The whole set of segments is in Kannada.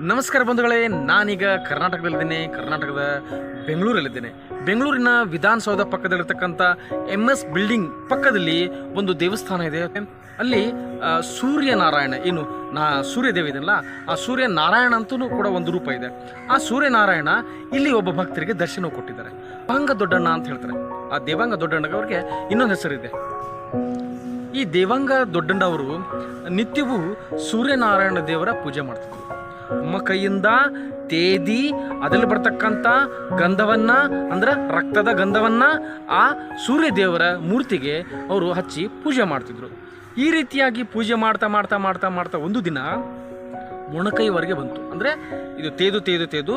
ನಮಸ್ಕಾರ ಬಂಧುಗಳೇ, ನಾನೀಗ ಕರ್ನಾಟಕದಲ್ಲಿದ್ದೀನಿ. ಕರ್ನಾಟಕದ ಬೆಂಗಳೂರಲ್ಲಿದ್ದೇನೆ. ಬೆಂಗಳೂರಿನ ವಿಧಾನಸೌಧ ಪಕ್ಕದಲ್ಲಿರ್ತಕ್ಕಂಥ ಎಂ ಎಸ್ ಬಿಲ್ಡಿಂಗ್ ಪಕ್ಕದಲ್ಲಿ ಒಂದು ದೇವಸ್ಥಾನ ಇದೆ. ಅಲ್ಲಿ ಸೂರ್ಯನಾರಾಯಣ, ಏನು, ನಾ, ಸೂರ್ಯದೇವ ಇದೆಯಲ್ಲ, ಆ ಸೂರ್ಯನಾರಾಯಣ ಅಂತೂ ಕೂಡ ಒಂದು ರೂಪ ಇದೆ. ಆ ಸೂರ್ಯನಾರಾಯಣ ಇಲ್ಲಿ ಒಬ್ಬ ಭಕ್ತರಿಗೆ ದರ್ಶನ ಕೊಟ್ಟಿದ್ದಾರೆ. ದೇವಾಂಗ ದೊಡ್ಡಣ್ಣ ಅಂತ ಹೇಳ್ತಾರೆ. ಆ ದೇವಾಂಗ ದೊಡ್ಡಣ್ಣಗವ್ರಿಗೆ ಇನ್ನೊಂದು ಹೆಸರಿದೆ. ಈ ದೇವಾಂಗ ದೊಡ್ಡಣ್ಣವರು ನಿತ್ಯವೂ ಸೂರ್ಯನಾರಾಯಣ ದೇವರ ಪೂಜೆ ಮಾಡ್ತಿದ್ರು. ನಮ್ಮ ಕೈಯಿಂದ ತೇದಿ ಅದರಲ್ಲಿ ಬರ್ತಕ್ಕಂಥ ಗಂಧವನ್ನ, ಅಂದ್ರೆ ರಕ್ತದ ಗಂಧವನ್ನ ಆ ಸೂರ್ಯ ದೇವರ ಮೂರ್ತಿಗೆ ಅವರು ಹಚ್ಚಿ ಪೂಜೆ ಮಾಡ್ತಿದ್ರು. ಈ ರೀತಿಯಾಗಿ ಪೂಜೆ ಮಾಡ್ತಾ ಮಾಡ್ತಾ ಮಾಡ್ತಾ ಮಾಡ್ತಾ ಒಂದು ದಿನ ಮೊಣಕೈವರೆಗೆ ಬಂತು. ಅಂದರೆ ಇದು ತೇದು ತೇದು ತೇದು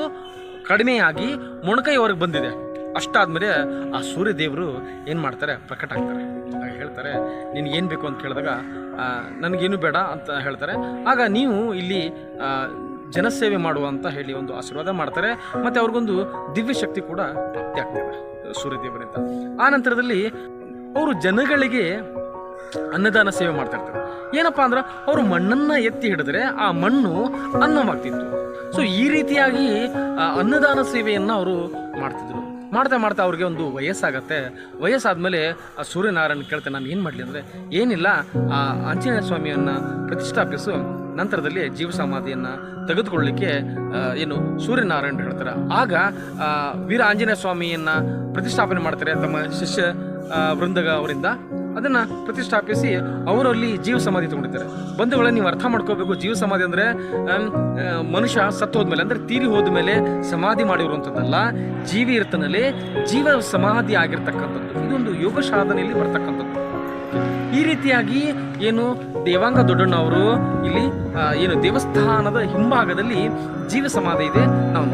ಕಡಿಮೆಯಾಗಿ ಮೊಣಕೈವರೆಗೆ ಬಂದಿದೆ. ಅಷ್ಟಾದ್ಮೇಲೆ ಆ ಸೂರ್ಯ ದೇವರು ಏನು ಮಾಡ್ತಾರೆ? ಪ್ರಕಟ ಆಗ್ತಾರೆ. ಆಗ ಹೇಳ್ತಾರೆ, ನಿನಗೆ ಏನು ಬೇಕು? ಅಂತ ಕೇಳಿದಾಗ ನನಗೇನು ಬೇಡ ಅಂತ ಹೇಳ್ತಾರೆ. ಆಗ ನೀವು ಇಲ್ಲಿ ಜನಸೇವೆ ಮಾಡುವ ಅಂತ ಹೇಳಿ ಒಂದು ಆಶೀರ್ವಾದ ಮಾಡ್ತಾರೆ. ಮತ್ತು ಅವ್ರಿಗೊಂದು ದಿವ್ಯ ಶಕ್ತಿ ಕೂಡ ಪ್ರಾಪ್ತಿ ಆಗ್ತದೆ. ಸೂರ್ಯದೇವರಿಂದ. ಆ ನಂತರದಲ್ಲಿ ಅವರು ಜನಗಳಿಗೆ ಅನ್ನದಾನ ಸೇವೆ ಮಾಡ್ತಾ ಇರ್ತಾರೆ. ಏನಪ್ಪಾ ಅಂದ್ರೆ ಅವರು ಮಣ್ಣನ್ನ ಎತ್ತಿ ಹಿಡಿದ್ರೆ ಆ ಮಣ್ಣು ಅನ್ನವಾಗ್ತಿತ್ತು. ಸೊ ಈ ರೀತಿಯಾಗಿ ಅನ್ನದಾನ ಸೇವೆಯನ್ನ ಅವರು ಮಾಡ್ತಿದ್ರು. ಮಾಡ್ತಾ ಮಾಡ್ತಾ ಅವ್ರಿಗೆ ಒಂದು ವಯಸ್ಸಾಗತ್ತೆ. ವಯಸ್ಸಾದ್ಮೇಲೆ, ಆ ಸೂರ್ಯನಾರಾಯಣ ಕೇಳ್ತೇನೆ ನಾನು ಏನು ಮಾಡಲಿ? ಅಂದರೆ, ಏನಿಲ್ಲ. ಆ, ಆಂಜನೇಯ ಸ್ವಾಮಿಯನ್ನ ಪ್ರತಿಷ್ಠಾಪಿಸು. ನಂತರದಲ್ಲಿ ಜೀವ ಸಮಾಧಿಯನ್ನು ತೆಗೆದುಕೊಳ್ಳಲಿಕ್ಕೆ ಏನು ಸೂರ್ಯನಾರಾಯಣ ಹೇಳ್ತಾರೆ. ಆಗ ವೀರ ಆಂಜನೇಯ ಸ್ವಾಮಿಯನ್ನ ಪ್ರತಿಷ್ಠಾಪನೆ ಮಾಡ್ತಾರೆ ತಮ್ಮ ಶಿಷ್ಯ ವೃಂದಗ ಅವರಿಂದ. ಅದನ್ನ ಪ್ರತಿಷ್ಠಾಪಿಸಿ ಅವರಲ್ಲಿ ಜೀವ ಸಮಾಧಿ ತಗೊಂಡಿದ್ದಾರೆ ಬಂಧುಗಳನ್ನ ನೀವು ಅರ್ಥ ಮಾಡ್ಕೋಬೇಕು. ಜೀವ ಸಮಾಧಿ ಅಂದ್ರೆ ಮನುಷ್ಯ ಸತ್ತು ಹೋದ್ಮೇಲೆ ಅಂದ್ರೆ ತೀರಿ ಹೋದ್ಮೇಲೆ ಸಮಾಧಿ ಮಾಡಿರುವಂಥದ್ದಲ್ಲ ಜೀವಿ ಇರ್ತನಲ್ಲಿ ಜೀವ ಸಮಾಧಿ ಆಗಿರ್ತಕ್ಕಂಥದ್ದು. ಇದೊಂದು ಯೋಗ ಸಾಧನೆಯಲ್ಲಿ ಬರ್ತಕ್ಕಂಥದ್ದು. ಈ ರೀತಿಯಾಗಿ ಏನು ದೇವಾಂಗ ದೊಡ್ಡಣ್ಣ ಅವರು ಇಲ್ಲಿ ಏನು ದೇವಸ್ಥಾನದ ಹಿಂಭಾಗದಲ್ಲಿ ಜೀವ ಸಮಾಧಿ ಇದೆ ನಾವು.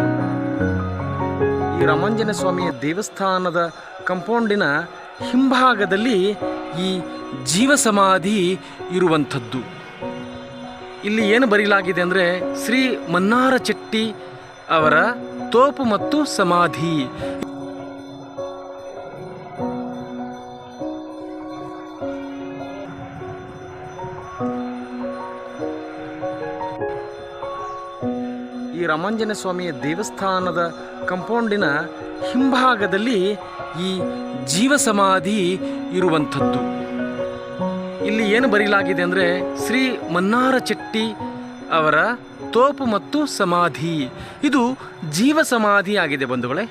ಈ ರಾಮಾಂಜನ ಸ್ವಾಮಿಯ ದೇವಸ್ಥಾನದ ಕಂಪೌಂಡಿನ ಹಿಂಭಾಗದಲ್ಲಿ ಈ ಜೀವ ಸಮಾಧಿ ಇರುವಂಥದ್ದು ಇಲ್ಲಿ ಏನು ಬರೀಲಾಗಿದೆ ಅಂದರೆ ಶ್ರೀ ಮನ್ನಾರ ಚೆಟ್ಟಿ ಅವರ ತೋಪು ಮತ್ತು ಸಮಾಧಿ ಈ ರಾಮಾಂಜನ ಸ್ವಾಮಿಯ ದೇವಸ್ಥಾನದ ಕಂಪೌಂಡಿನ ಹಿಂಭಾಗದಲ್ಲಿ ಈ ಜೀವ ಸಮಾಧಿ ಇರುವಂಥದ್ದು. ಇಲ್ಲಿ ಏನು ಬರೀಲಾಗಿದೆ ಅಂದರೆ ಶ್ರೀ ಮನ್ನಾರ ಚೆಟ್ಟಿ ಅವರ ತೋಪು ಮತ್ತು ಸಮಾಧಿ. ಇದು ಜೀವ ಸಮಾಧಿ ಆಗಿದೆ ಬಂಧುಗಳೇ.